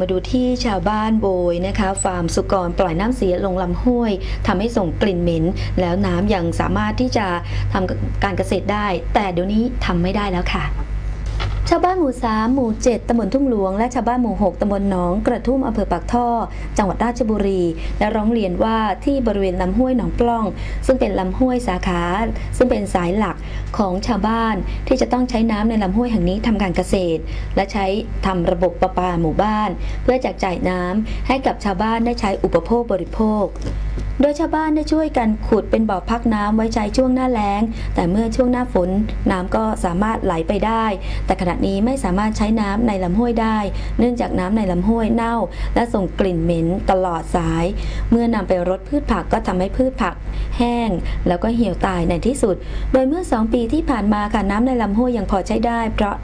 มาดูที่ชาวบ้านโบยนะคะฟาร์มสุกรปล่อยน้ำเสียลงลำห้วยทำให้ส่งกลิ่นเหม็น แล้วน้ำยังสามารถที่จะทำการเกษตรได้ แต่เดี๋ยวนี้ทำไม่ได้แล้วค่ะ ชาวบ้านหมู่ 3 หมู่ 7 ตำบลทุ่งหลวง และชาวบ้านหมู่ 6 ตำบลหนองกระทุ่มอำเภอปากท่อ จังหวัดราชบุรีและร้องเรียนว่าที่บริเวณลำห้วยหนองปล้อง ซึ่งเป็นลำห้วยสาขา ซึ่งเป็นสายหลักของชาวบ้านที่จะต้องใช้น้ำในลำห้วยแห่งนี้ทำการเกษตร และใช้ทำระบบประปาหมู่บ้าน เพื่อแจกจ่ายน้ำให้กับชาวบ้านได้ใช้อุปโภคบริโภคโดยชาวบ้านได้ช่วยกันขุดเป็นบ่อพักน้ำไว้ใช้ช่วงหน้าแล้ง แต่เมื่อช่วงหน้าฝนน้ำก็สามารถไหลไปได้ แต่ขณะนี้ไม่สามารถใช้น้ำในลำห้วยได้ เนื่องจากน้ำในลำห้วยเน่า และส่งกลิ่นเหม็นตลอดสาย เมื่อนำไปรดพืชผักก็ทำให้พืชผัก แห้ง แล้วก็เหี่ยวตายในที่สุด โดยเมื่อ 2 ปีที่ผ่านมาค่ะน้ำในลำห้วยยังพอใช้ได้ เพราะ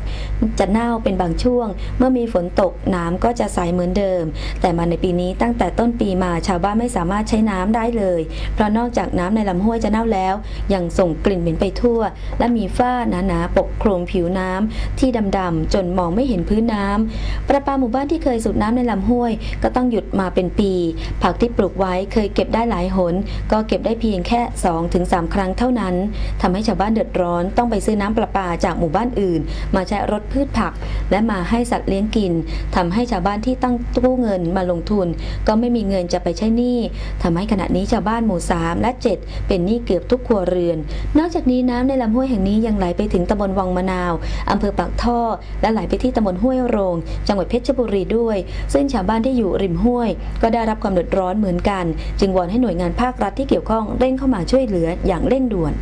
จะเน่าเป็นบางช่วง เมื่อมีฝนตกน้ำก็จะใสเหมือนเดิม แต่มาในปีนี้ตั้งแต่ต้นปีมาชาวบ้านไม่สามารถใช้น้ำได้เลย เพราะนอกจากน้ำในลำห้วยจะเน่าแล้ว ยังส่งกลิ่นเหม็นไปทั่ว และมีฝ้าหนาๆปกคลุมผิวน้ำที่ดำๆจนมองไม่เห็นพื้นน้ำประปาหมู่บ้านที่เคยสูบน้ำในลำห้วย ก็ต้องหยุดมาเป็นปี ผักที่ปลูกไว้เคยเก็บได้หลายหน ก็เก็บได้เพียงแค่ 2-3 ครั้งเท่านั้นทำให้ชาวบ้านเดือดร้อนต้องไปซื้อน้ำประปาจากหมู่บ้านอื่น มาใช้รดพืชผัก และมาให้สัตว์เลี้ยงกินทำให้ชาวบ้านที่ตั้งตู้เงินมาลงทุน ก็ไม่มีเงินจะไปใช้หนี้ทำให้ขณะนี้ชาวบ้านหมู่ 3 และ 7 เป็นหนี้เกือบทุกครัวเรือน นอกจากนี้น้ำในลำห้วยแห่งนี้ยังไหลไปถึงตำบลวังมะนาวอำเภอปากท่อ และไหลไปที่ตำบลห้วยโรง จังหวัดเพชรบุรีด้วย ซึ่งชาวบ้านที่อยู่ริมห้วย ก็ได้รับความเดือดร้อนเหมือนกัน จึงวอนให้หน่วยงานภาครัฐที่เกี่ยวข้องเร่งเข้ามาช่วยเหลืออย่างเร่งด่วน